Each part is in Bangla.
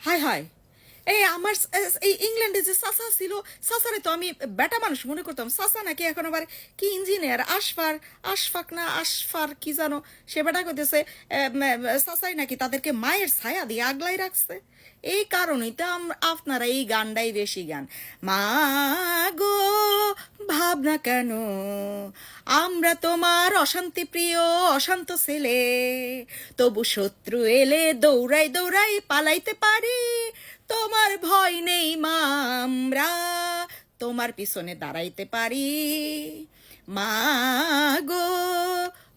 হায় হায় এই আমার এই ইংল্যান্ডে যে সাসা ছিল সাসারে তো আমি বেটা মানুষ মনে করতাম। সাসা নাকি এখন আবার কি ইঞ্জিনিয়ার আশফার আশফাক না আশফার কি জানো? সে বেটা কইতেছে সাসাই নাকি তাদেরকে মায়ের ছায়া দিয়ে আগলাই রাখছে। এই কারণেই তো আপনারা এই গানটাই বেশি গান। মা গো, ভাবনা কেন? আমরা তোমার অশান্তি প্রিয়, অশান্ত ছেলে। তবু শত্রু এলে দৌড়াই দৌড়াই পালাইতে পারি। তোমার ভয় নেই মা, আমরা তোমার পিছনে দাঁড়াইতে পারি। মা গো,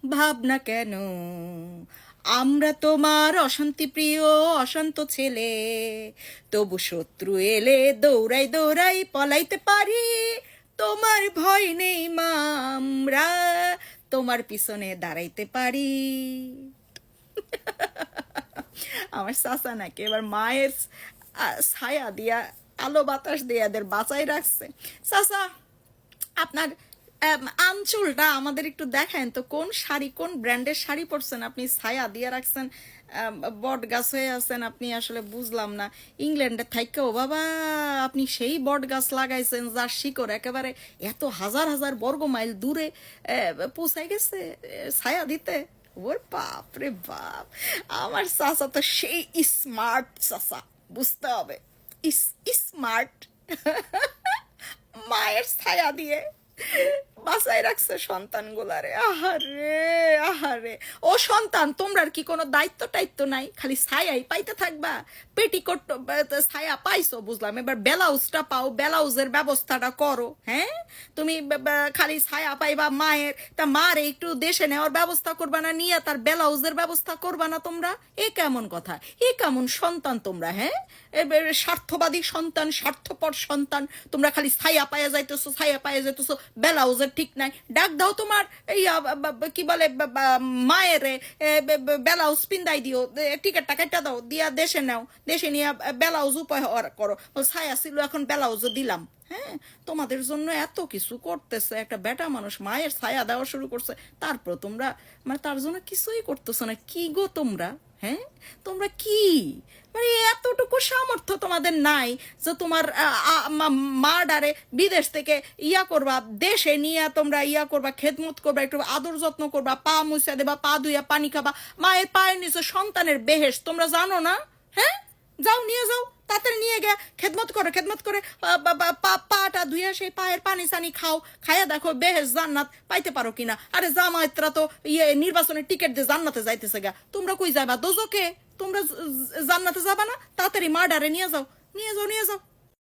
ভাবনা কেন? আমরা তোমার অশান্তি প্রিয়, অশান্ত ছেলে। তবু শত্রু এলে দৌড়াই দৌড়াই পলাইতে পারি। তোমার ভয় নেই মা, আমরা তোমার পিছনে দাঁড়াইতে পারি। আমার চাচা নাকি এবার মায়ের ছায়া দিয়া, আলো বাতাস দিয়ে এদের বাঁচাই রাখছে। চাচা, আপনার আঞ্চলটা আমাদের একটু দেখান তো, কোন শাড়ি, কোন ব্র্যান্ডের শাড়ি পরছেন আপনি? ছায়া দিয়ে রাখছেন বট গাছ হয়ে আছেন, আপনি আসলে বুঝলাম না। ইংল্যান্ডে থাইকেও, বাবা, আপনি সেই বট গাছ লাগাইছেন, যার শিকড় একেবারে এত হাজার হাজার বর্গ মাইল দূরে পৌঁছাই গেছে ছায়া দিতে। ওর বাপ রে বাপ, আমার চাচা তো সেই স্মার্ট চাচা। বুঝতে হবে ইস স্মার্ট মায়ের ছায়া দিয়ে বাঁচাই রাখছে সন্তান গুলারে আহারে আহারে। ও সন্তান তোমরার কি কোনো দায়িত্ব টাইত্ব নাই? খালি ছায়াই পাইতে থাকবা? পেটিকোট ছায়া পাইছো, বুঝলাম। এবার ব্লাউজটা পাও, ব্লাউজের ব্যবস্থাটা করো হ্যাঁ? তুমি খালি ছায়া পাইবা মায়ের, তা মার একটু দেশে নেওয়ার ব্যবস্থা করবা না, নিয়ে তার ব্লাউজের ব্যবস্থা করবা না তোমরা? এ কেমন কথা? এ কেমন সন্তান তোমরা হ্যাঁ? এবার স্বার্থবাদী সন্তান, স্বার্থপর সন্তান, তোমরা খালি ছায়া পায়া যাইতেছো, ছায়া পায়া যাইতেছো। ব্লাউজের ঠিক নাই। ডাক দাও তোমার কি বলে মায়ের ব্লাউজ পিন্দাই দিও টিকিটটা কেটে দাও, দিয়া দেশে নাও, দেশে নিয়ে ব্লাউজ উপহার করো। ছায়া ছিল এখন ব্লাউজও দিলাম। হ্যাঁ তোমাদের জন্য এত কিছু করতেছে, একটা বেটা মানুষ মায়ের ছায়া দেওয়া শুরু করছে। তারপর তোমরা মানে তার জন্য কিছুই করতেছো না। কি গো তোমরা? হ্যাঁ? তোমরা তোমাদের নাই যে তোমার মা ডারে বিদেশ থেকে ইয়া করবা, দেশে নিয়ে তোমরা ইয়া করবা, খেদমত করবা, একটু আদর যত্ন করবা, পা মুছা দেবা, পা ধুইয়া পানি খাবা। মায়ের পায়ের নিচে সন্তানের বেহেস তোমরা জানো না? হ্যাঁ? যাও, নিয়ে যাও। খেদমত করো, খেদমত করে পাটা ধুয়ে সেই পায়ের পানি সানি খাও। খাইয়া দেখো বেহেস জান্নাত পাইতে পারো কিনা। আরে জামায়াতরা তো ইয়ে নির্বাচনের টিকিট দিয়ে জান্নাতে যাইতেছে গা। তোমরা কই যাবা দোজোকে? তোমরা জান্নাতে যাবা না? তাড়াতাড়ি মার্ডারে ডারে নিয়ে যাও। নিয়ে যাও নিয়ে যাও।